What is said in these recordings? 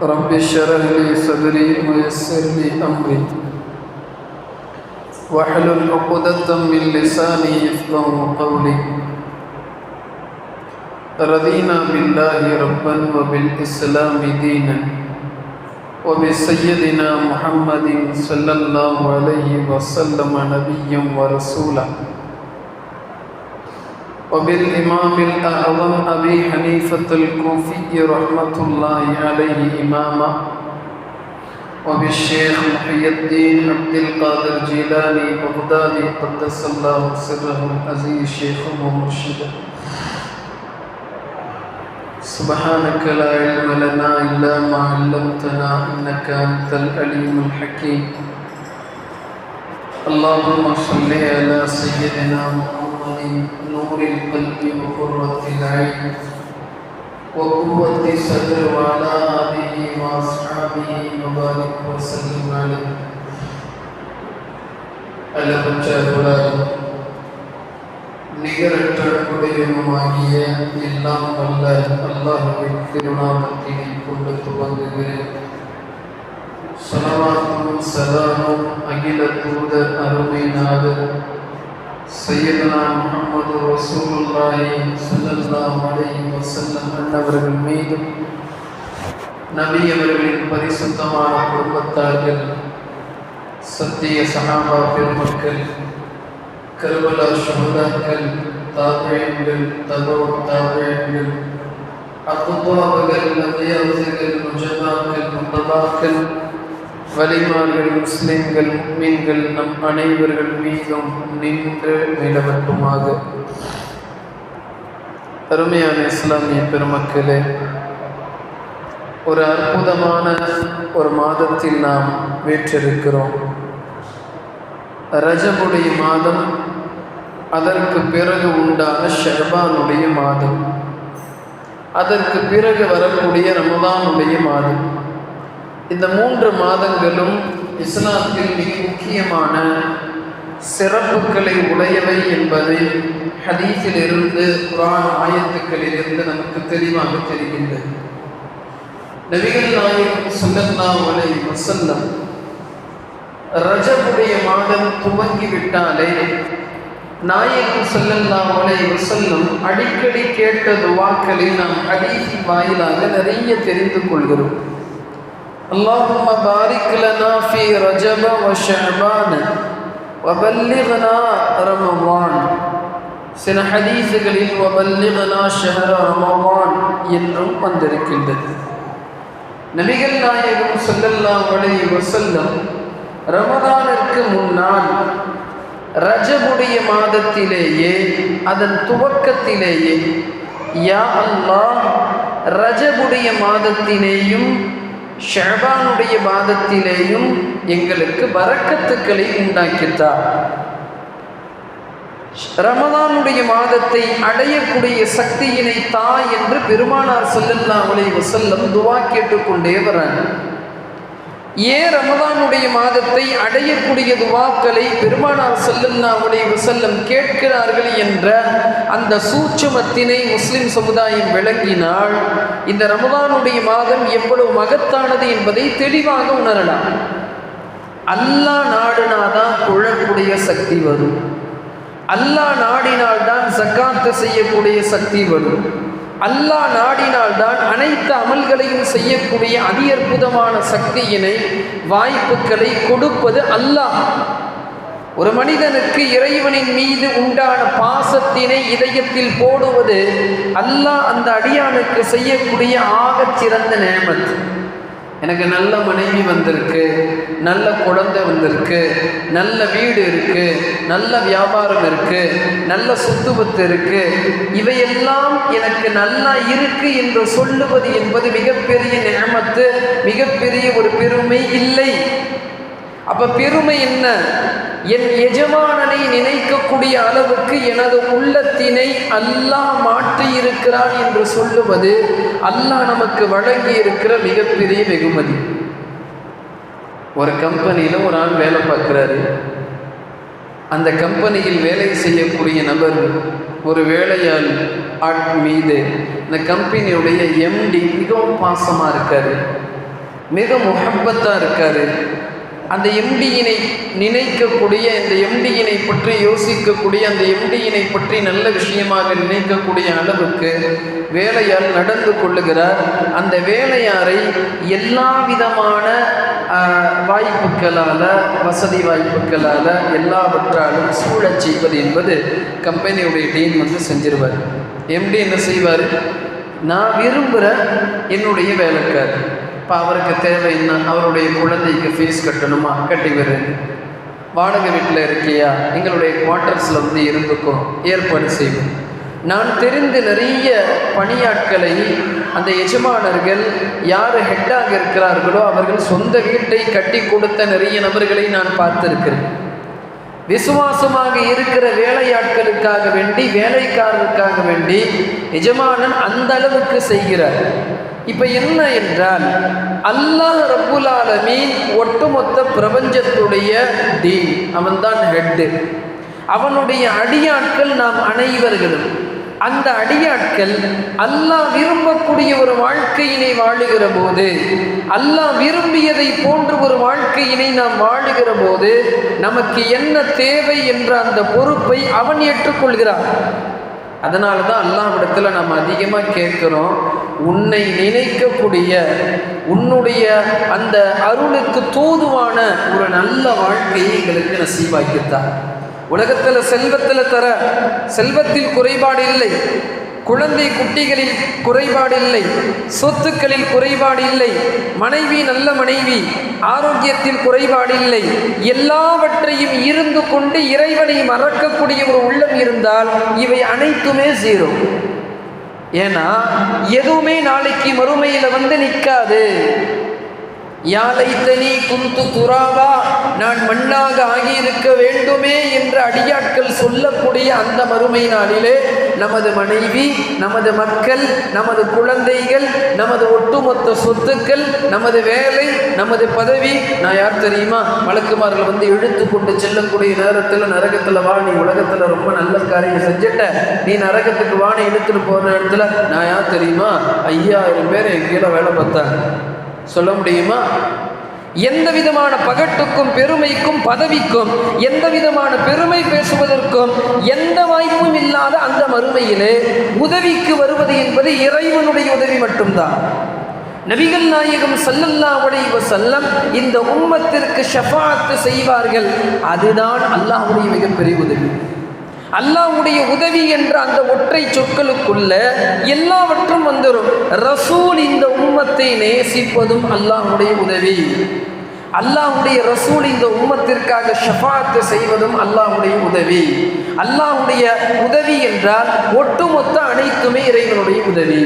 رب اشرح لي صدري ويسر لي أمري. واحلل عقدة من لساني يفقه قولي. رضينا بالله ربا وبالإسلام دينا وبسيدنا محمد صلى الله عليه وسلم نبيا ورسولا. وبالإمام الأعظم أبي حنيفة الكوفي رحمة الله عليه إماما وبالشيخ محي الدين عبد القادر جيلاني بغدادي قدس الله سره العزيز شيخ ومرشدا سبحانك لا علم لنا إلا ما علمتنا إنك أنت العليم الحكيم. اللهم صل على سيدنا محمد نور القلب وقرة العين وقوة الصدر وعلى آله وأصحابه وبارك وسلم عليه அளவற்ற அருளாளர் நிகரற்ற குடையனுமாகிய எல்லாம் வல்ல அல்லாஹுவின் திருநாமத்தினை கொண்டு துவங்குகிறேன் சலவாத்தும் சலாமும் அகில தூதர் அருமை நாதர் சையதுனா முகமது ரசூலுல்லாஹி ஸல்லல்லாஹு அலைஹி வஸல்லம் அன்னவர்கள் மீதும் நபி அவர்களின் பரிசுத்தமான குடும்பத்தார்கள் சத்திய சகாபா பெருமக்கள் கருவலா சுகதாக்கள் தாபியங்கள் தபோ தாபியங்கள் அக்குபாவுகள் நபியாவுகள் முஜபாக்கள் முத்தபாக்கள் வலிமார்கள் முஸ்லிம்கள் மீன்கள் நம் அனைவர்கள் மீதும் நின்று நிலவட்டுமாக. அருமையான இஸ்லாமிய பெருமக்களே ஒரு அற்புதமான ஒரு மாதத்தில் நாம் வீற்றிருக்கிறோம். ரஜபுடைய மாதம் அதற்கு பிறகு உண்டான ஷர்பானுடைய மாதம். அதற்கு பிறகு வரக்கூடிய ரமதானுடைய மாதம். இந்த மூன்று மாதங்களும் இஸ்லாத்தில் மிக முக்கியமான சிறப்புகளை உடையவை என்பதை ஹதீஸில் இருந்து குரான் ஆயத்துக்களில் இருந்து நமக்கு தெளிவாக தெரிகின்றது. நபிகள் நாயகம் சொல்லல்லா அலை வசல்லம் ரஜபுடைய மாதம் துவங்கிவிட்டாலே நாயகம் செல்லல்லா அலை வசல்லம் அடிக்கடி கேட்ட துவாக்களை நாம் ஹதீஸின் வாயிலாக நிறைய தெரிந்து கொள்கிறோம். اللهم بارك لنا في رجب وشعبان وبلغنا رمضان சில ஹதீஸுகளில் வபல்லிகனா ஷஹர ரமவான் என்றும் வந்திருக்கின்றது நபிகள் நாயகம் சொல்லல்லாம் வலை வசல்லம் ரமதானிற்கு முன்னால் ரஜபுடைய மாதத்திலேயே அதன் துவக்கத்திலேயே யா அல்லாஹ் ரஜபுடைய மாதத்திலேயும் ஷபானுடைய மாதத்திலேயும் எங்களுக்கு வரக்கத்துக்களை உண்டாக்கித்தார். ரமதானுடைய மாதத்தை அடையக்கூடிய சக்தியினை தா என்று பெருமானார் செல்லல்லா உலை வசல்லம் துவா கேட்டுக்கொண்டே வராங்க. ஏன் ரமதானுடைய மாதத்தை அடையக்கூடிய துவாக்களை பெருமானார் செல்லல்லா உலை வசல்லம் கேட்கிறார்கள் என்ற அந்த சூட்சமத்தினை முஸ்லிம் சமுதாயம் விளங்கினால் இந்த ரமதானுடைய மாதம் எவ்வளவு மகத்தானது என்பதை தெளிவாக உணரலாம். அல்லா நாடுனாதான் குழக்கூடிய சக்தி வரும். அல்லா நாடினால்தான் சக்காத்து செய்யக்கூடிய சக்தி வரும். அல்லாஹ் நாடினால்தான் அனைத்து அமல்களையும் செய்யக்கூடிய அதி அற்புதமான சக்தியினை வாய்ப்புகளை கொடுப்பது அல்லாஹ். ஒரு மனிதனுக்கு இறைவனின் மீது உண்டான பாசத்தினை இதயத்தில் போடுவது அல்லாஹ் அந்த அடியானுக்கு செய்யக்கூடிய ஆகச் சிறந்த எனக்கு நல்ல மனைவி வந்திருக்கு நல்ல குழந்தை வந்திருக்கு நல்ல வீடு இருக்கு நல்ல வியாபாரம் இருக்கு நல்ல சுத்துவத்து இருக்கு. இவையெல்லாம் எனக்கு நல்லா இருக்கு என்று சொல்லுவது என்பது மிகப்பெரிய நேமத்து மிகப்பெரிய ஒரு பெருமை இல்லை. அப்ப பெருமை என்ன? என் எஜமானனை நினைக்கக்கூடிய அளவுக்கு எனது உள்ளத்தினை அல்லாஹ் மாற்றியிருக்கிறான் என்று சொல்லுவது அல்லாஹ் நமக்கு வழங்கி இருக்கிற மிகப்பெரிய வெகுமதி. ஒரு கம்பெனியில் ஒரு ஆள் வேலை பார்க்குறாரு. அந்த கம்பெனியில் வேலை செய்யக்கூடிய நபர் ஒரு வேலையாள் ஆட் மீது இந்த கம்பெனியுடைய எம்டி மிகவும் பாசமாக இருக்காரு. மிக முகப்பத்தாக இருக்கார். அந்த எம்டியினை நினைக்கக்கூடிய இந்த எம்டியினை பற்றி யோசிக்கக்கூடிய அந்த எம்டியினை பற்றி நல்ல விஷயமாக நினைக்கக்கூடிய அளவுக்கு வேலையால் நடந்து கொள்ளுகிறார். அந்த வேலையாரை எல்லா விதமான வாய்ப்புகளால் வசதி வாய்ப்புகளால் எல்லாவற்றாலும் சூழச் செய்வது என்பது கம்பெனியுடைய டீம் வந்து செஞ்சிருவார். எம்டி என்ன செய்வார்? நான் விரும்புகிற என்னுடைய வேலைக்காரர். இப்போ அவருக்கு தேவை என்ன? அவருடைய குழந்தைக்கு ஃபீஸ் கட்டணுமா? கட்டி வருது வாடகை வீட்டில் இருக்கியா? எங்களுடைய குவார்ட்டர்ஸில் வந்து இருந்துக்கும் ஏற்பாடு செய்வோம். நான் தெரிந்து நிறைய பணியாட்களை அந்த எஜமானர்கள் யார் ஹெட்டாக இருக்கிறார்களோ அவர்கள் சொந்த வீட்டை கட்டி கொடுத்த நிறைய நபர்களை நான் பார்த்திருக்கிறேன். விசுவாசமாக இருக்கிற வேலையாட்களுக்காக வேண்டி வேலைக்காரருக்காக வேண்டி எஜமானன் அந்த அளவுக்கு செய்கிறார். இப்போ என்ன என்றால் அல்லாஹ் ரப்புல் ஆலமீன் ஒட்டுமொத்த பிரபஞ்சத்துடைய டீன் அவன்தான் ஹெட்டு அவனுடைய அடியாட்கள் நாம் அனைவர்களும். அந்த அடியாட்கள் அல்லாஹ் விரும்பக்கூடிய ஒரு வாழ்க்கையினை வாழுகிற போது அல்லாஹ் விரும்பியதை போன்று ஒரு வாழ்க்கையினை நாம் வாழுகிற போது நமக்கு என்ன தேவை என்ற அந்த பொறுப்பை அவன் ஏற்றுக்கொள்கிறான். அதனால தான் அல்லாஹ்விடத்தில் நம்ம அதிகமாக கேட்குறோம் உன்னை நினைக்கக்கூடிய உன்னுடைய அந்த அருளுக்கு தூதுவான ஒரு நல்ல வாழ்க்கையை எங்களுக்கு நசீவாக்கித்தான் உலகத்தில் செல்வத்தில் தர செல்வத்தில் குறைபாடு இல்லை. குழந்தை குட்டிகளில் குறைபாடு இல்லை சொத்துக்களில் குறைபாடு இல்லை மனைவி நல்ல மனைவி ஆரோக்கியத்தில் குறைபாடு இல்லை எல்லாவற்றையும் இருந்து கொண்டு இறைவனை மறக்கக்கூடிய ஒரு உள்ளம் இருந்தால் இவை அனைத்துமே ஜீரோ. ஏன்னா எதுவுமே நாளைக்கு மறுமையில் வந்து நிற்காது யாழைத்தனி குந்து துராவா நான் மண்ணாக ஆகியிருக்க வேண்டுமே என்று அடியாட்கள் சொல்லக்கூடிய அந்த மறுமை நாளிலே நமது மனைவி நமது மக்கள் நமது குழந்தைகள் நமது ஒட்டுமொத்த சொத்துக்கள் நமது வேலை நமது பதவி. நான் யார் தெரியுமா? வழக்குமார்கள் வந்து இழுத்து கொண்டு செல்லக்கூடிய நேரத்தில் நரகத்தில் வா நீ உலகத்தில் ரொம்ப நல்ல காரியம் செஞ்சுட்ட. நீ நரகத்துக்கு வாணி இழுத்துட்டு போன இடத்துல நான் யார் தெரியுமா? ஐயாயிரம் பேர் என் கீழே வேலை பார்த்தாங்க. சொல்ல முடியுமா? எந்த விதமான பகட்டுக்கும் பெருமைக்கும் பதவிக்கும் எந்த விதமான பெருமை பேசுவதற்கும் எந்த வாய்ப்பும் இல்லாத அந்த மறுமையிலே உதவிக்கு வருவது என்பது இறைவனுடைய உதவி மட்டும்தான். நபிகள் நாயகம் சல்லல்லா உடைய செல்லம் இந்த உம்மத்திற்கு ஷஃபாத்து செய்வார்கள். அதுதான் அல்லாஹுடைய மிகப்பெரிய உதவி. அல்லாவுடைய உதவி என்ற அந்த ஒற்றை சொற்களுக்குள்ள எல்லாவற்றும் வந்துடும் ரசூல் இந்த உம்மத்தை நேசிப்பதும் அல்லாஹுடைய உதவி. அல்லாஹுடைய ரசூல் இந்த உம்மத்திற்காக ஷஃபாத்து செய்வதும் அல்லாஹுடைய உதவி. அல்லாஹுடைய உதவி என்றால் ஒட்டுமொத்த அனைத்துமே இறைவனுடைய உதவி.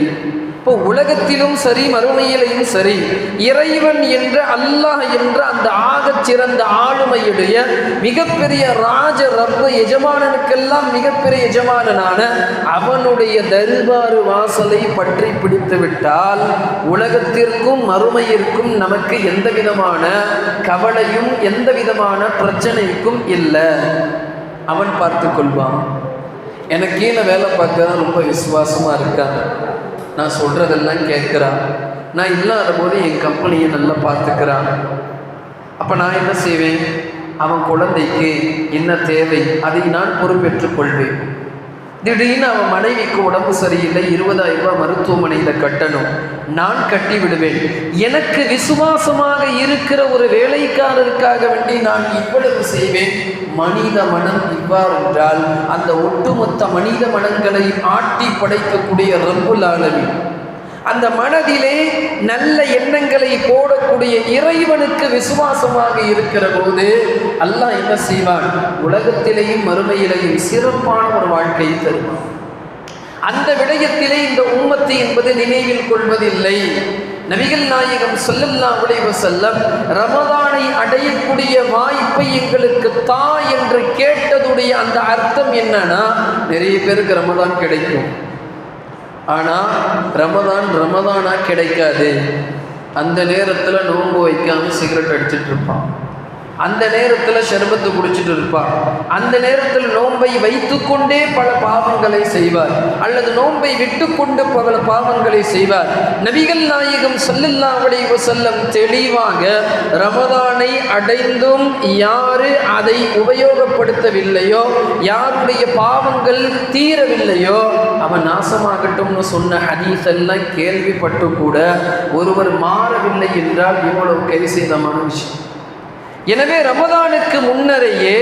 இப்போ உலகத்திலும் சரி மறுமையிலையும் சரி இறைவன் என்ற அல்லாஹ் என்ற அந்த ஆகச் சிறந்த ஆளுமையுடைய மிகப்பெரிய ராஜ ரப்ப எஜமானனுக்கெல்லாம் மிகப்பெரிய எஜமானனான அவனுடைய தர்பாறு வாசலை பற்றி பிடித்து விட்டால் உலகத்திற்கும் மறுமையிற்கும் நமக்கு எந்த விதமான கவலையும் எந்த விதமான பிரச்சனைக்கும் இல்லை. அவன் பார்த்து கொள்வான். எனக்கு கீழே வேலை பார்க்க ரொம்ப விசுவாசமாக இருக்காங்க நான் சொல்கிறதெல்லாம் கேட்குறான். நான் இல்லாத போது என் கம்பெனியை நல்லா பார்த்துக்கிறான். அப்போ நான் என்ன செய்வேன்? அவன் குழந்தைக்கு என்ன தேவை? அதை நான் பொறுப்பேற்றுக் கொள்வேன். திடீர்னு அவன் மனைவிக்கு உடம்பு சரியில்லை இருபதாயிரம் ரூபாய் மருத்துவமனையில் கட்டணும். நான் கட்டி விடுவேன் எனக்கு விசுவாசமாக இருக்கிற ஒரு வேலைக்காரருக்காக வேண்டி நான் இவ்வளவு செய்வேன். மனித மனம் இவ்வாறு என்றால் அந்த ஒட்டுமொத்த மனித மனங்களை ஆட்டி படைக்கக்கூடிய ரப்புல் ஆலமி அந்த மனதிலே நல்ல எண்ணங்களை போடக்கூடிய இறைவனுக்கு விசுவாசமாக இருக்கிற போது அல்லாஹ் என்ன செய்வான்? உலகத்திலேயும் மறுமையிலேயும் சிறப்பான ஒரு வாழ்க்கையை தருவான். அந்த விடயத்திலே இந்த உம்மத்து என்பது நினைவில் கொள்வதில்லை. நபிகள் நாயகம் சொல்லல்லா உடைவு செல்லம் ரமதானை அடையக்கூடிய வாய்ப்பை எங்களுக்கு தா என்று கேட்டதுடைய அந்த அர்த்தம் என்னன்னா நிறைய பேருக்கு ரமதான் கிடைக்கும். ஆனால் ரமதான் ரமதானாக கிடைக்காது. அந்த நேரத்தில் நோன்பு வைக்காமல் சிகரெட் அடிச்சிட்ருப்பான் அந்த நேரத்தில் ஷர்பத்து குடிச்சிட்டு இருப்பார் அந்த நேரத்தில் நோன்பை வைத்துக்கொண்டே பல பாவங்களை செய்வார். அல்லது நோன்பை விட்டுக்கொண்டு பல பாவங்களை செய்வார். நபிகள் நாயகம் சல்லல்லா அலைஹி செல்லம் தெளிவாக ரமதானை அடைந்தும் யாரு அதை உபயோகப்படுத்தவில்லையோ யாருடைய பாவங்கள் தீரவில்லையோ அவன் நாசமாகட்டும்னு சொன்ன ஹதீஸ் எல்லாம் கேள்விப்பட்டு கூட ஒருவர் மாறவில்லை என்றால் இவ்வளவு கைசேதமான விஷயம் எனவே ரமதானுக்கு முன்னரையே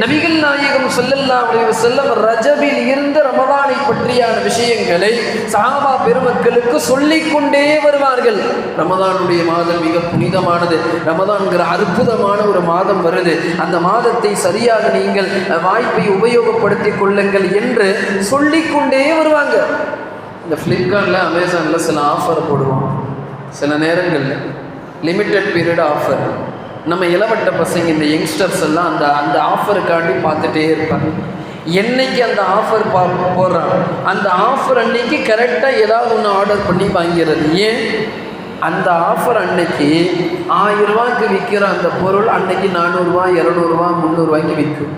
நபிகள் நாயகம் சொல்லல்லா செல்லம் ரஜபில் இருந்த ரமதானை பற்றியான விஷயங்களை சாபா பெருமக்களுக்கு சொல்லிக் கொண்டே வருவார்கள். ரமதானுடைய மாதம் மிக புனிதமானது. ரமதான்கிற அற்புதமான ஒரு மாதம் வருது. அந்த மாதத்தை சரியாக நீங்கள் வாய்ப்பை உபயோகப்படுத்திக் கொள்ளுங்கள் என்று சொல்லிக்கொண்டே வருவாங்க. இந்த ஃப்ளிப்கார்ட்டில் அமேசானில் சில ஆஃபர் போடுவோம். சில நேரங்களில் லிமிட்டட் பீரியட் ஆஃபர் நம்ம இளவட்ட பசங்க இந்த யங்ஸ்டர்ஸ் எல்லாம் அந்த அந்த ஆஃபருக்காண்டி பார்த்துட்டே இருப்பாங்க. என்னைக்கு அந்த ஆஃபர் பா போடுறான் அந்த ஆஃபர் அன்னைக்கு கரெக்டாக ஏதாவது ஒன்று ஆர்டர் பண்ணி வாங்கிறது. ஏன்? அந்த ஆஃபர் அன்னைக்கு ஆயிரம் ரூபாய்க்கு விற்கிற அந்த பொருள் அன்னைக்கு நானூறுரூவா இரநூறுவா முந்நூறுரூவாய்க்கு விற்கும்.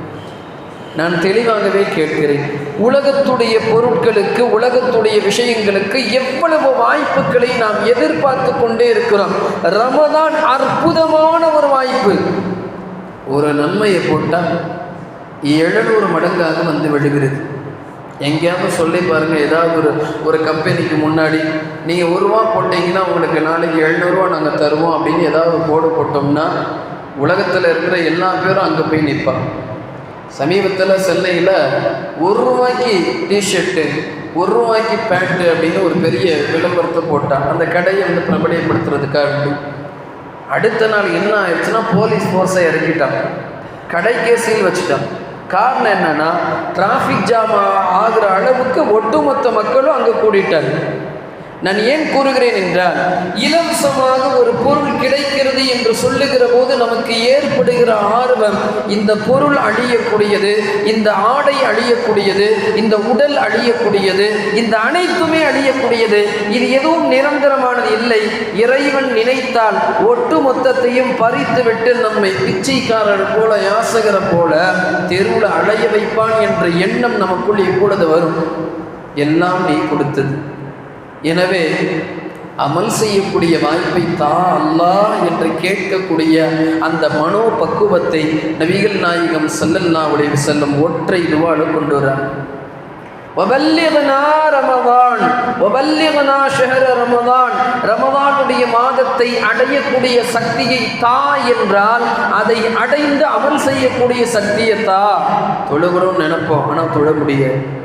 நான் தெளிவாகவே கேட்கிறேன். உலகத்துடைய பொருட்களுக்கு உலகத்துடைய விஷயங்களுக்கு எவ்வளவு வாய்ப்புகளை நாம் எதிர்பார்த்து கொண்டே இருக்கிறோம். ரமதான் அற்புதமான ஒரு வாய்ப்பு. ஒரு நன்மையை போட்டால் எழுநூறு மடங்காக வந்து விழுகிறது. எங்கேயாவது சொல்லி பாருங்கள் ஏதாவது ஒரு ஒரு கம்பெனிக்கு முன்னாடி நீங்கள் ஒரு ரூபா போட்டிங்கன்னா உங்களுக்கு நாளைக்கு எழுநூறுவா நாங்கள் தருவோம் அப்படின்னு ஏதாவது போர்டு போட்டோம்னா உலகத்தில் இருக்கிற எல்லா பேரும் அங்கே போய் நிற்பாங்க சமீபத்தில் சென்னையில் ஒரு ரூபாய்க்கு டிஷர்ட்டு ஒரு ரூபாய்க்கு பேண்ட்டு அப்படின்னு ஒரு பெரிய விளம்பரத்தை போட்டான். அந்த கடையை வந்து பிரபலியப்படுத்துறதுக்காக அடுத்த நாள் என்ன ஆயிடுச்சுன்னா போலீஸ் ஃபோர்ஸை இறக்கிட்டான். கடைக்கே சீல் வச்சுட்டான். காரணம் என்னன்னா டிராஃபிக் ஜாம் ஆகிற அளவுக்கு ஒட்டுமொத்த மக்களும் அங்கே கூடிட்டாங்க. நான் ஏன் கூறுகிறேன் என்றால் இலவசமாக ஒரு பொருள் கிடைக்கிறது என்று சொல்லுகிற போது நமக்கு ஏற்படுகிற ஆர்வம் இந்த பொருள் அழியக்கூடியது இந்த ஆடை அழியக்கூடியது இந்த உடல் அழியக்கூடியது இந்த அனைத்துமே அழியக்கூடியது. இது எதுவும் நிரந்தரமானது இல்லை. இறைவன் நினைத்தால் ஒட்டு மொத்தத்தையும் பறித்துவிட்டு நம்மை பிச்சைக்காரர் போல யாசகர போல தெருவில் அடைய வைப்பான் என்ற எண்ணம் நமக்குள் எப்பொழுது வரும். எல்லாம் நீ கொடுத்தது. எனவே அமல் செய்யக்கூடிய வாய்ப்பை தா அல்லா என்று கேட்கக்கூடிய அந்த மனோ பக்குவத்தை நபிகள் நாயகம் செல்லல்லாவுடைய செல்லும் ஒற்றை இதுவாடு கொண்டு வரார் ரமதான் ரமதான் ரமதானுடைய மாதத்தை அடையக்கூடிய சக்தியை தா என்றால் அதை அடைந்து அமல் செய்யக்கூடிய சக்தியை தா. தொழுகிறோம் நினைப்போம் ஆனால் தொழ முடியாது.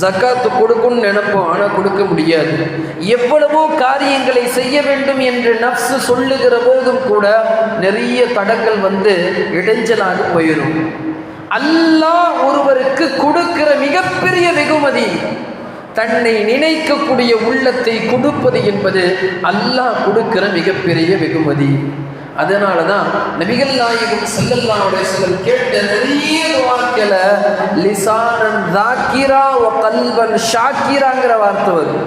ஜக்காத்து கொடுக்கும்னு நினைப்போம் ஆனால் கொடுக்க முடியாது. எவ்வளவோ காரியங்களை செய்ய வேண்டும் என்று நப்சு சொல்லுகிற போதும் கூட நிறைய தடங்கள் வந்து இடைஞ்சலாக போயிடும் அல்லாஹ் ஒருவருக்கு கொடுக்கிற மிகப்பெரிய வெகுமதி தன்னை நினைக்கக்கூடிய உள்ளத்தை கொடுப்பது என்பது அல்லாஹ் கொடுக்கிற மிகப்பெரிய வெகுமதி. அதனால தான் நபிகள் நாயகம் செல்லல்லாவுடைய சிலர் கேட்ட நிறைய வார்த்தையில லிசானன் தாக்கிரா ஓ கல்வன் ஷாக்கிராங்கிற வார்த்தை வருது.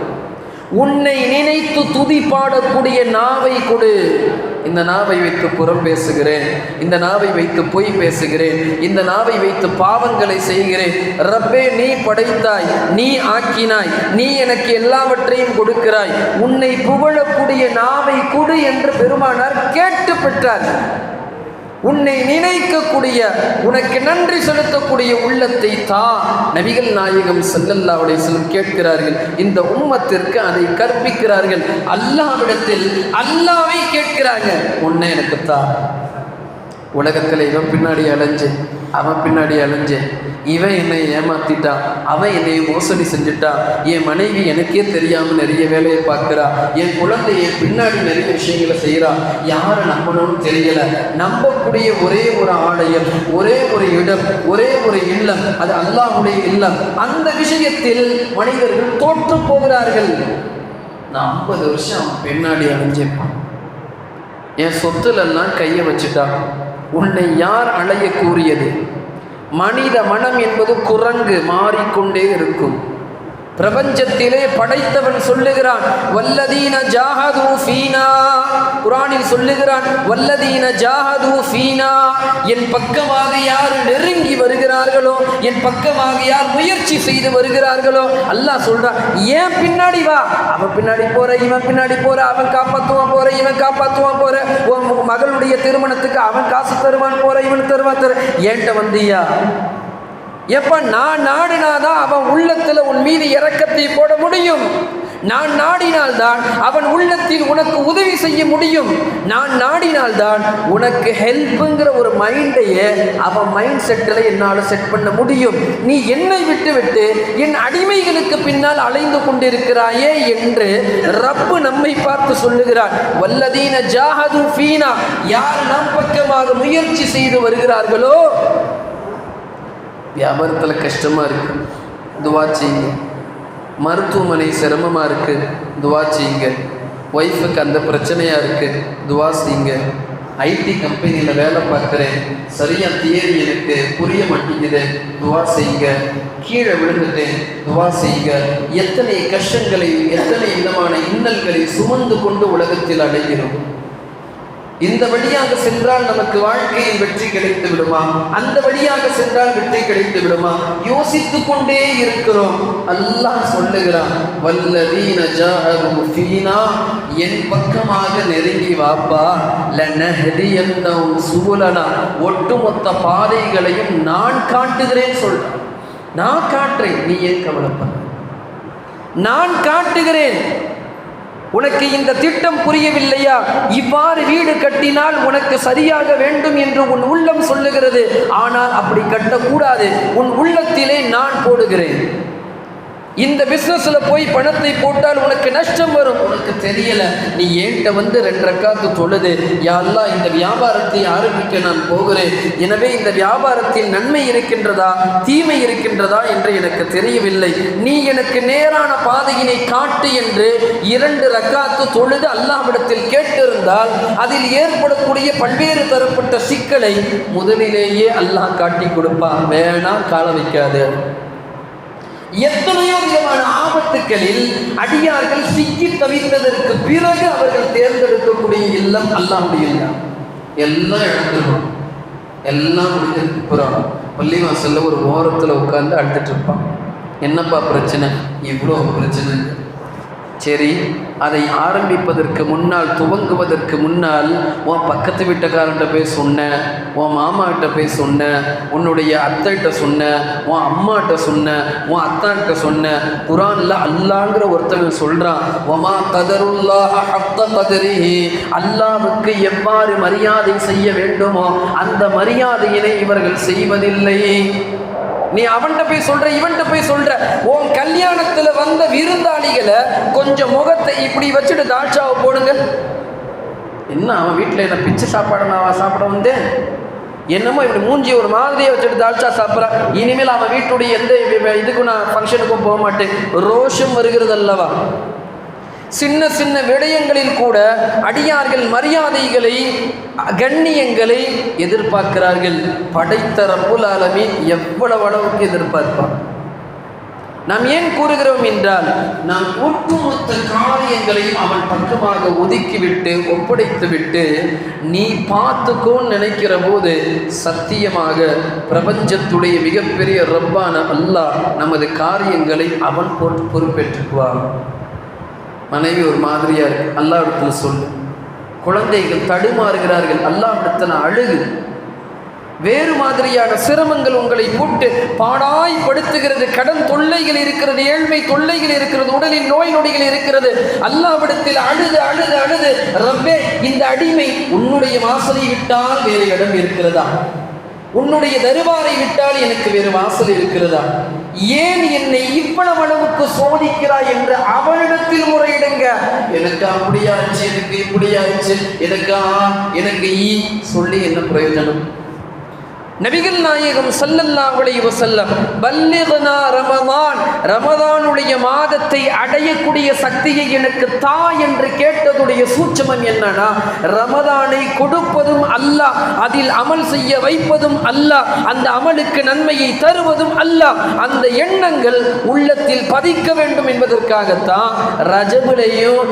உன்னை நினைத்து துதி பாடக்கூடிய நாவை கொடு. இந்த நாவை வைத்து புறம் பேசுகிறேன். இந்த நாவை வைத்து பொய் பேசுகிறேன். இந்த நாவை வைத்து பாவங்களை செய்கிறேன். ரப்பே நீ படைத்தாய். நீ ஆக்கினாய். நீ எனக்கு எல்லாவற்றையும் கொடுக்கிறாய். உன்னை புகழக்கூடிய நாவை கொடு என்று பெருமானார் கேட்டு பெற்றார். உன்னை நினைக்கக்கூடிய உனக்கு நன்றி செலுத்தக்கூடிய உள்ளத்தை தா. நபிகள் நாயகம் செல்லல்லாவுடைய செல்லும் கேட்கிறார்கள் இந்த உம்மத்திற்கு அதை கற்பிக்கிறார்கள். அல்லாவிடத்தில் அல்லாவை கேட்கிறாங்க. உன்னை எனக்கு தா. உலகத்தில் இவன் பின்னாடி அலைஞ்சேன் அவன் பின்னாடி அலைஞ்சேன் இவன் என்னை ஏமாத்திட்டான் அவன் என்னை மோசடி செஞ்சுட்டான் என் மனைவி எனக்கே தெரியாமல் நிறைய வேலையை பார்க்குறா. என் குழந்தைய பின்னாடி நிறைய விஷயங்களை செய்கிறா யாரை நம்பணும்னு தெரியலை. நம்பக்கூடிய ஒரே ஒரு ஆலயம் ஒரே ஒரு இடம் ஒரே ஒரு இல்லம். அது அல்லாஹுடைய இல்லம். அந்த விஷயத்தில் மனிதர்கள் தோற்று போகிறார்கள். நான் ஐம்பது வருஷம் பின்னாடி அழிஞ்சேன் என் சொத்துலெல்லாம் கையை வச்சுட்டா. உன்னை யார் அலைய கூறியது? மனித மனம் என்பது குரங்கு மாறிக்கொண்டே இருக்கும். பிரபஞ்சத்திலே படைத்தவன் சொல்லுகிறான் வல்லதீன ஜாஹது ஃபீனா. குரானில் சொல்லுகிறான் வல்லதீன ஜாஹது ஃபீனா. என் பக்கமாக யார் நெருங்கி வருகிறார்களோ என் பக்கமாக யார் முயற்சி செய்து வருகிறார்களோ? அல்லாஹ் சொல்றான் ஏன் பின்னாடி வா. அவன் பின்னாடி போற இவன் பின்னாடி போற அவன் காப்பாத்துவான் போற இவன் காப்பாத்துவான் போற. உன் மகளுடைய திருமணத்துக்கு அவன் காசு தருவான் போற இவன் தருவான் தரு ஏன்ட்ட வந்தியா? எப்போ நான் நாடினாதான் அவன் உள்ளத்தில் உன் மீது இறக்கத்தை போட முடியும்? நான் நாடினால்தான் அவன் உள்ளத்தில் உனக்கு உதவி செய்ய முடியும். நான் நாடினால்தான் உனக்கு ஹெல்ப்புங்கிற ஒரு மைண்டையே அவன் மைண்ட் செட்டில் என்னால் செட் பண்ண முடியும். நீ என்னை விட்டுவிட்டு என் அடிமைகளுக்கு பின்னால் அலைந்து கொண்டிருக்கிறாயே என்று ரப்பு நம்மை பார்த்து சொல்லுகிறார். வல்லதீன ஜாஹது ஃபீனா. யார் நம் பக்கமாக முயற்சி செய்து வருகிறார்களோ வியாபாரத்தில் கஷ்டமாக இருக்குது துவா செய்யுங்க. மருத்துவமனை சிரமமாக இருக்குது துவா செய்யுங்க. ஒய்ஃபுக்கு அந்த பிரச்சனையாக இருக்குது துவா செய்யுங்க. ஐடி கம்பெனியில் வேலை பார்க்குறேன். சரியாக தியரி எனக்கு புரிய மாட்டேங்குது. துவா செய்யுங்க. கீழே விழுந்துட்டேன். துவா செய்யுங்க. எத்தனை கஷ்டங்களையும் எத்தனை விதமான இன்னல்களை சுமந்து கொண்டு உலகத்தில் அடைகிறோம். இந்த வழியாக சென்றால் நமக்கு வாழ்க்கையில் வெற்றி கிடைத்து விடுமா? அந்த வழியாக சென்றால் வெற்றி கிடைத்து விடுமா? யோசித்துக் கொண்டே இருக்கிறோம். அல்லாஹ் சொல்லுகிறான் வல்லதீன ஜாஹரு என் பக்கமாக நெருங்கி வாப்பா லனஹதியன்னஹும் சுபுலனா ஒட்டுமொத்த பாதைகளையும் நான் காட்டுகிறேன் சொல். நான் காட்டுறேன். நீ ஏன் கவலைப்பட? நான் காட்டுகிறேன். உனக்கு இந்த திட்டம் புரியவில்லையா? இவ்வாறு வீடு கட்டினால் உனக்கு சரியாக வேண்டும் என்று உன் உள்ளம் சொல்லுகிறது. ஆனால் அப்படி கட்டக்கூடாது. உன் உள்ளத்திலே நான் போடுகிறேன். இந்த பிஸ்னஸில் போய் பணத்தை போட்டால் உனக்கு நஷ்டம் வரும். உனக்கு தெரியல. நீ ஏன்ட்ட வந்து ரெண்டு காத்து தொழுது யாரெல்லாம் இந்த வியாபாரத்தை ஆரம்பிக்க நான் போகிறேன். எனவே இந்த வியாபாரத்தில் நன்மை இருக்கின்றதா? தீமை இருக்கின்றதா என்று எனக்கு தெரியவில்லை. நீ எனக்கு நேரான பாதையினை காட்டு என்று இரண்டு ரக்காத்து தொழுது அல்லாஹ்விடத்தில் கேட்டிருந்தால் அதில் ஏற்படக்கூடிய பல்வேறு தரப்பட்ட சிக்கலை முதலிலேயே அல்லாஹ் காட்டி கொடுப்பான். வேணாம் கால வைக்காது எத்தனையோ விதமான ஆபத்துக்களில் அடியார்கள் சிக்கி தவித்ததற்கு பிறகு அவர்கள் தேர்ந்தெடுக்கக்கூடிய இல்லம் அல்லாஹ்வுடைய இல்லம். எல்லாம் எடுத்துருவோம் எல்லாம் முடிஞ்சதுக்கு அப்புறம் பள்ளிவாசலில் ஒரு ஓரத்தில் உட்காந்து அழுதுட்டு இருப்பான் என்னப்பா பிரச்சனை? இவ்வளோ பிரச்சனை சரி அதை ஆரம்பிப்பதற்கு முன்னால் துவங்குவதற்கு முன்னால் உன் பக்கத்து வீட்டுக்காரன்ட்ட போய் சொன்னேன் உன் மாமாட்ட போய் சொன்னேன் உன்னுடைய அத்தைகிட்ட சொன்னேன் உன் அம்மாட்ட சொன்னேன் உன் அத்தான்கிட்ட சொன்னேன் குரானில் அல்லாங்கிற ஒருத்தன் சொல்கிறான் ஒமா கதருல்லாஹ ஹக்க கதரிஹி அல்லாவுக்கு எவ்வாறு மரியாதை செய்ய வேண்டுமோ அந்த மரியாதையினை இவர்கள் செய்வதில்லை. நீ அவன்கிட்ட போய் சொல்ற இவன்கிட்ட போய் சொல்ற. உன் கல்யாணத்துல வந்த விருந்தாளிகளை கொஞ்சம் முகத்தை இப்படி வச்சுட்டு தாட்சாவை போடுங்க. என்ன அவன் வீட்டில் என்ன பிச்சை சாப்பாடு நான் சாப்பிட வந்தேன்? என்னமோ இப்படி மூஞ்சி ஒரு மாதிரியே வச்சுட்டு தால்ச்சா சாப்பிட்றான் இனிமேல் அவன் வீட்டுடைய எந்த இதுக்கும் நான் ஃபங்க்ஷனுக்கும் போக மாட்டேன். ரோஷம் வருகிறது அல்லவா சின்ன சின்ன விடயங்களில் கூட அடியார்கள் மரியாதைகளை கண்ணியங்களை எதிர்பார்க்கிறார்கள். படைத்த ரப்புல் ஆலமீன் எவ்வளவு அளவுக்கு எதிர்பார்ப்பான்? நாம் ஏன் கூறுகிறோம் என்றால் நாம் ஒட்டுமொத்த காரியங்களையும் அவன் பக்கமாக ஒதுக்கிவிட்டு ஒப்படைத்துவிட்டு நீ பார்த்துக்கோன்னு நினைக்கிற போது சத்தியமாக பிரபஞ்சத்துடைய மிகப்பெரிய ரப்பான அல்லாஹ் நமது காரியங்களை அவன் பொறுப்பேற்றுக்குவான். மனைவி ஒரு மாதிரியாக இருக்கு. அல்லாவிடத்தில் சொல்லு. குழந்தைகள் தடுமாறுகிறார்கள். அல்லாவிடத்தில் அழுகு. வேறு மாதிரியான சிரமங்கள் உங்களை போட்டு பாடாய்ப்படுத்துகிறது. கடன் தொல்லைகள் இருக்கிறது ஏழ்மை தொல்லைகள் இருக்கிறது உடலில் நோய் நொடிகள் இருக்கிறது. அல்லாவிடத்தில் அழுது அழுது அழுது ரப்பே இந்த அடிமை உன்னுடைய வாசலை விட்டால் வேறு இடம் இருக்கிறதா? உன்னுடைய தருவாரை விட்டால் எனக்கு வேறு வாசல் இருக்கிறதா? ஏன் என்னை இவ்வளவு அளவுக்கு சோதிக்கிறாய் என்று அவனிடத்தில் முறையிடுங்க. எனக்கு அப்படியாச்சு எனக்கு இப்படியாச்சு எனக்கா எனக்கு ஈ சொல்லி என்ன பிரயோஜனம்? நபிகள் நாயகம் ஸல்லல்லாஹு அலைஹி செல்லம் பல்லிக்னா ரமதான். ரமதானுடைய மாதத்தை அடையக்கூடிய சக்தியை எனக்கு தா என்று கேட்டதுடைய சூட்சமம் என்னன்னா ரமதானை கொடுப்பதும் அல்லாஹ் அதில் அமல் செய்ய வைப்பதும் அல்ல அந்த அமலுக்கு நன்மையை தருவதும் அல்ல அந்த எண்ணங்கள் உள்ளத்தில் பதிக்க வேண்டும் என்பதற்காகத்தான் ரஜபுலையும்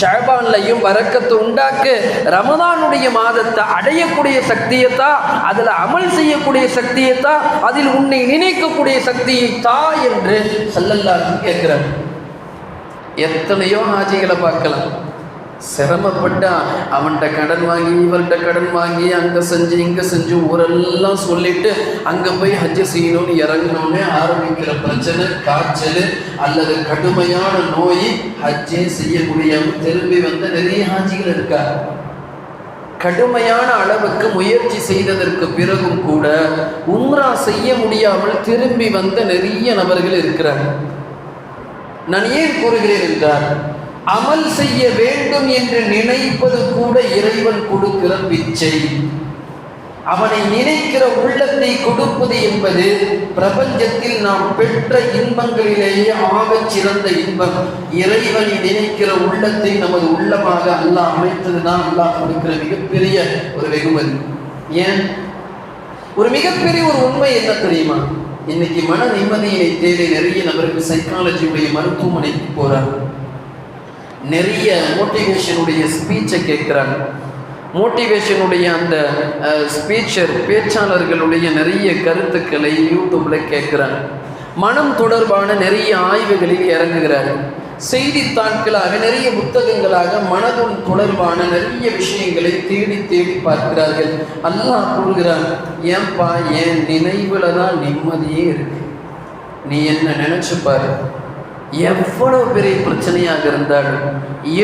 ஷாபான்லையும் வரக்கத்தை உண்டாக்கு ரமதானுடைய மாதத்தை அடையக்கூடிய சக்தியை தான் அதில் அமல் செய்ய செய்யக்கூடிய சக்தியை தான் அதில் உன்னை நினைக்கக்கூடிய சக்தியை தா என்று சல்லல்லாஹு கேட்கிறார். எத்தனையோ ஆஜிகளை பார்க்கலாம். சிரமப்பட்டா அவன்கிட்ட கடன் வாங்கி இவர்கிட்ட கடன் வாங்கி அங்கே செஞ்சு இங்கே செஞ்சு ஊரெல்லாம் சொல்லிட்டு அங்கே போய் ஹஜ்ஜு செய்யணும்னு இறங்கணும்னு ஆரம்பிக்கிற பிரச்சனை காய்ச்சல் அல்லது கடுமையான நோய் ஹஜ்ஜே செய்ய முடியாமல் திரும்பி வந்த நிறைய ஹாஜிகள் இருக்காங்க கடுமையான அளவுக்கு முயற்சி செய்ததற்கு பிறகும் கூட உம்ரா செய்ய முடியாமல் திரும்பி வந்த நிறைய நபர்கள் இருக்கிறார் நான் ஏன் கூறுகிறேன் என்றார் அமல் செய்ய வேண்டும் என்று நினைப்பது கூட இறைவன் கொடுக்கிற பிச்சை. அவனை நினைக்கிற உள்ளத்தை கொடுப்பது என்பது பிரபஞ்சத்தில் நாம் பெற்ற இன்பங்களிலேயே ஆகச் சிறந்த இன்பம். இறைவனை நினைக்கிற உள்ளத்தை நமது உள்ளமாக அல்லாஹ் அமைத்ததுதான் அல்லாஹ் கொடுக்கிற மிகப்பெரிய ஒரு வெகுமதி. ஏன்? ஒரு மிகப்பெரிய ஒரு உண்மை என்ன தெரியுமா? இன்னைக்கு மன நிம்மதியினை தேடி நிறைய நபர்கள் சைக்காலஜியுடைய மருத்துவமனைக்கு போறாங்க. நிறைய மோட்டிவேஷனுடைய ஸ்பீச்சை கேட்குறாங்க. மோட்டிவேஷனுடைய அந்த ஸ்பீச்சர் பேச்சாளர்களுடைய நிறைய கருத்துக்களை யூடியூப்பில் கேட்குறாங்க மனம் தொடர்பான நிறைய ஆய்வுகளில் இறங்குகிறார். செய்தித்தாட்களாக நிறைய புத்தகங்களாக மனதும் தொடர்பான நிறைய விஷயங்களை தேடி தேடி பார்க்கிறார்கள். அல்லாஹ் கூறுகிறான் ஏன்பா என் நினைவில் தான் நிம்மதியே இருக்கு. நீ என்ன நினைச்சு பாரு? எவ்வளவு பெரிய பிரச்சனையாக இருந்தாலும்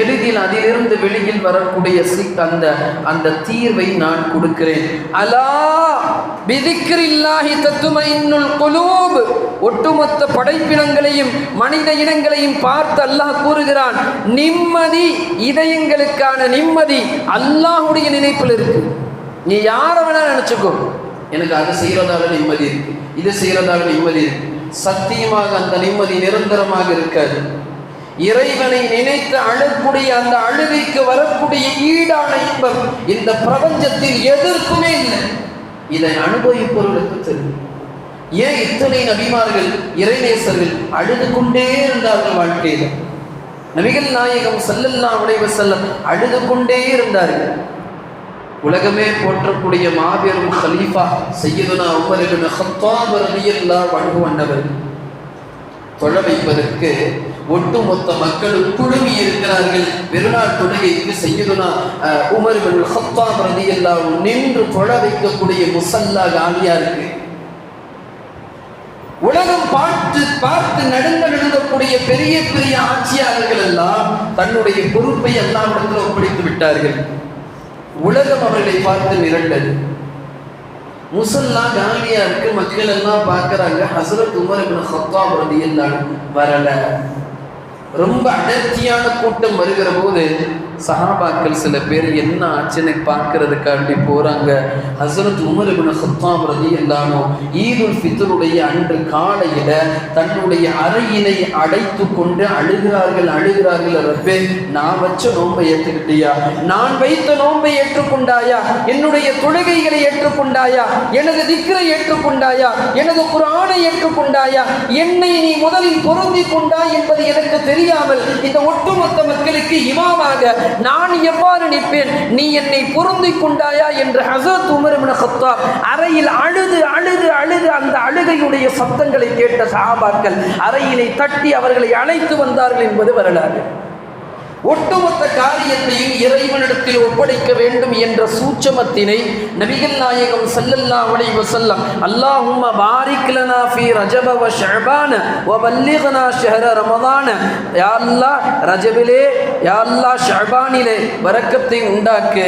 எளிதில் அதிலிருந்து வெளியில் வரக்கூடிய அந்த அந்த தீர்வை நான் கொடுக்கிறேன். அலா விதிக்கிறில்லாஹி தத்தும இன்னுல் குலூப். ஒட்டுமொத்த படைப்பினங்களையும் மனித இனங்களையும் பார்த்து அல்லாஹ் கூறுகிறான் நிம்மதி இதயங்களுக்கான நிம்மதி அல்லாஹுடைய நினைப்பில் இருக்கு. நீ யாரை வேணா நினைச்சுக்கோ. எனக்கு அது செய்யறதால நிம்மதி இருக்கு இது செய்யறதால நிம்மதி இருக்கு. சத்தியமாக அந்த நிம்மதி நிரந்தரமாக இருக்காது. இறைவனை நினைத்து அழக்கூடிய அந்த அழுகைக்கு வரக்கூடிய ஈடான இன்பம் இந்த பிரபஞ்சத்தில் எதற்குமே இல்லை. இதை அனுபவிப்பவர்களுக்கு தெரியும் ஏன் இத்தனை நபிமார்கள் இறைநேசர்கள் அழுது கொண்டே இருந்தார்கள் வாழ்க்கையில்? நபிகள் நாயகம் செல்லல்லா உடைவ செல்லம் அழுது கொண்டே இருந்தார்கள். உலகமே போற்றக்கூடிய மாபெரும் ஹலீஃபா செய்யதுனா உமர் இப்னு ஹத்தாப் ரலியல்லாஹு அன்ஹு அன்னவர். தொழ வைப்பதற்கு ஒட்டுமொத்த மக்களும் குழுமி இருக்கிறார்கள். பெருநாள் தொழுகைக்கு செய்யதுனா உமர் இப்னு ஹத்தாப் ரலியல்லாஹு நின்று தொழ வைக்கக்கூடிய முசல்லா காலியா இருக்கு உலகம் பார்த்து பார்த்து நடந்து நடந்தக்கூடிய பெரிய பெரிய ஆட்சியாளர்கள் எல்லாம் தன்னுடைய பொறுப்பை எல்லாம் இடத்துல ஒப்படைத்து விட்டார்கள். உலகம் அவர்களை பார்த்து மிரண்டது முசல்லா காலியா இருக்கு மக்கள் எல்லாம் பார்க்கறாங்க. ஹசரத் உமர் இப்னு ஹத்தாப் ரலியல்லாஹு வரல. ரொம்ப அடர்த்தியான கூட்டம் வருகிற போது சஹாபாக்கள் சில பேர் என்ன ஆச்சுன்னு பார்க்கறதுக்காண்டி போகிறாங்க ஹசரத் உமர் சுத்தாம் ரதி எல்லாமோ ஈதுல் ஃபித்ருடைய அன்று காலையில் தன்னுடைய அறையினை அடைத்து கொண்டு அழுகிறார்கள் அழுகிறார்கள் ரப்பே நான் வச்ச நோன்பை ஏற்றுக்கிட்டியா நான் வைத்த நோன்பை ஏற்றுக்கொண்டாயா? என்னுடைய தொழுகைகளை ஏற்றுக்கொண்டாயா? எனது திக்கரை ஏற்றுக்கொண்டாயா? எனது குரானை ஏற்றுக்கொண்டாயா? என்னை நீ முதலில் பொருந்தி கொண்டாய் என்பது எனக்கு தெரியாமல் இந்த ஒட்டுமொத்த மக்களுக்கு இமாமாக நான் எவ்வாறு நிற்பேன்? நீ என்னை பொருந்திக் கொண்டாயா என்று ஹசரத் உமர் இப்னு அறையில் அழுது அழுது அழுது அந்த அழுகையுடைய சத்தங்களை கேட்ட சஹாபாக்கள் அறையினை தட்டி அவர்களை அழைத்து வந்தார்கள் என்பது வரலாறு. ஒட்டுமொத்த காரியத்தையும் இறைவனிடத்தில் ஒப்படைக்க வேண்டும் என்ற சூட்சமத்தினை நபிகள் நாயகம் செல்லல்லா அலைஹி வஸல்லம் அல்லாஹும்ம பாரிக் லனா ஃபீ ரஜப வ ஷஅபான வ பல்லிக்னா ஷஹர ரமதான யா அல்லாஹ் ரஜபிலே யா அல்லாஹ் ஷஅபானிலே வரக்கத்தை உண்டாக்கு.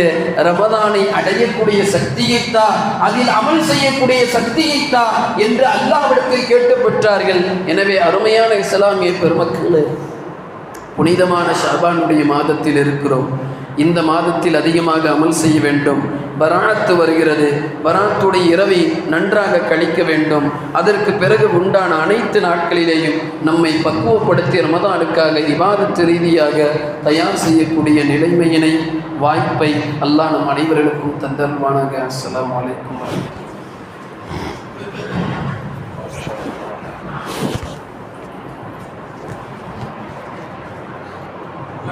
ரமதானை அடையக்கூடிய சக்தியை தா அதில் அமல் செய்யக்கூடிய சக்தியை தா என்று அல்லாஹ்விடத்தில் கேட்டு பெற்றார்கள். எனவே அருமையான இஸ்லாமிய பெருமக்களே புனிதமான ஷாபானுடைய மாதத்தில் இருக்கிறோம். இந்த மாதத்தில் அதிகமாக அமல் செய்ய வேண்டும். பராணத்து வருகிறது. பராத்துடைய இரவை நன்றாக கழிக்க வேண்டும். அதற்கு பிறகு உண்டான அனைத்து நாட்களிலேயும் நம்மை பக்குவப்படுத்தி ரமதானுக்காக விவாதத்து ரீதியாக தயார் செய்யக்கூடிய நிலைமையினை வாய்ப்பை அல்லாஹ் நம் அனைவர்களுக்கும் தந்தருவானாக அஸ்ஸலாமு அலைக்கும்.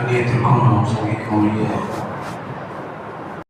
وليتمم صالحا وإياكم